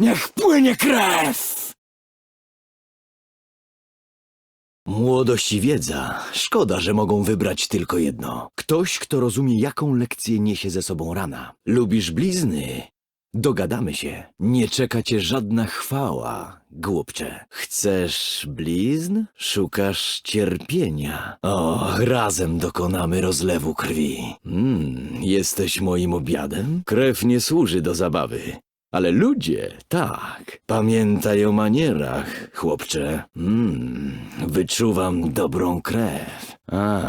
Niech płynie krew! Młodość i wiedza. Szkoda, że mogą wybrać tylko jedno. Ktoś, kto rozumie, jaką lekcję niesie ze sobą rana. Lubisz blizny? Dogadamy się. Nie czeka cię żadna chwała, głupcze. Chcesz blizn? Szukasz cierpienia. O, razem dokonamy rozlewu krwi. Hmm, jesteś moim obiadem? Krew nie służy do zabawy. Ale ludzie, tak. Pamiętaj o manierach, chłopcze. Hmm, wyczuwam dobrą krew. A,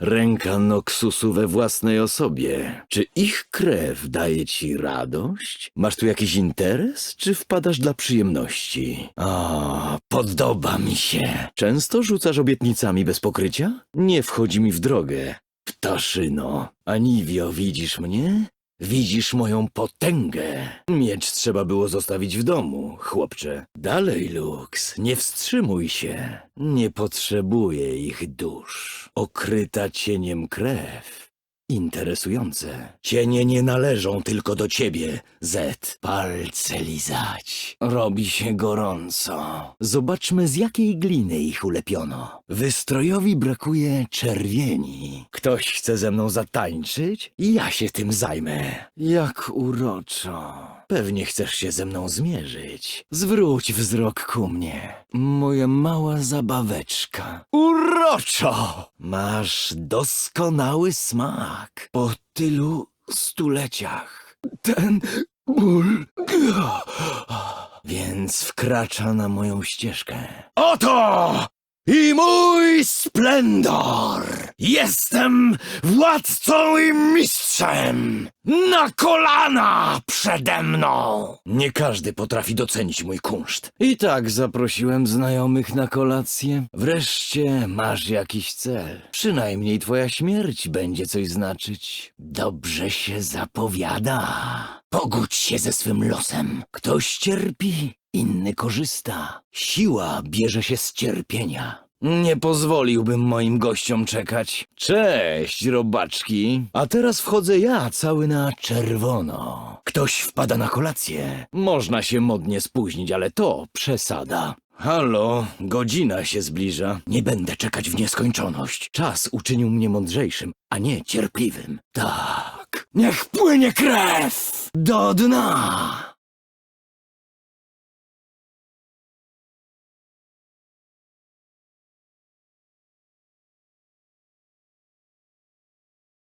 ręka Noxusu we własnej osobie. Czy ich krew daje ci radość? Masz tu jakiś interes, czy wpadasz dla przyjemności? O, podoba mi się. Często rzucasz obietnicami bez pokrycia? Nie wchodzi mi w drogę. Ptaszyno, Aniwio, widzisz mnie? Widzisz moją potęgę. Miecz trzeba było zostawić w domu, chłopcze. Dalej, Lux, nie wstrzymuj się. Nie potrzebuję ich dusz. Okryta cieniem krew. Interesujące. Cienie nie należą tylko do ciebie, Zet. Palce lizać. Robi się gorąco. Zobaczmy, z jakiej gliny ich ulepiono. Wystrojowi brakuje czerwieni. Ktoś chce ze mną zatańczyć? Ja się tym zajmę. Jak uroczo. Pewnie chcesz się ze mną zmierzyć. Zwróć wzrok ku mnie. Moja mała zabaweczka. Uroczo! Masz doskonały smak. Po tylu stuleciach. Ten ból. Więc wkracza na moją ścieżkę. Oto! I mój splendor! Jestem władcą i mistrzem! Na kolana przede mną! Nie każdy potrafi docenić mój kunszt. I tak zaprosiłem znajomych na kolację. Wreszcie masz jakiś cel. Przynajmniej twoja śmierć będzie coś znaczyć. Dobrze się zapowiada. Pogódź się ze swym losem. Ktoś cierpi, inny korzysta. Siła bierze się z cierpienia. Nie pozwoliłbym moim gościom czekać. Cześć, robaczki. A teraz wchodzę ja, cały na czerwono. Ktoś wpada na kolację. Można się modnie spóźnić, ale to przesada. Halo, godzina się zbliża. Nie będę czekać w nieskończoność. Czas uczynił mnie mądrzejszym, a nie cierpliwym. Tak. Niech płynie krew! Do dna!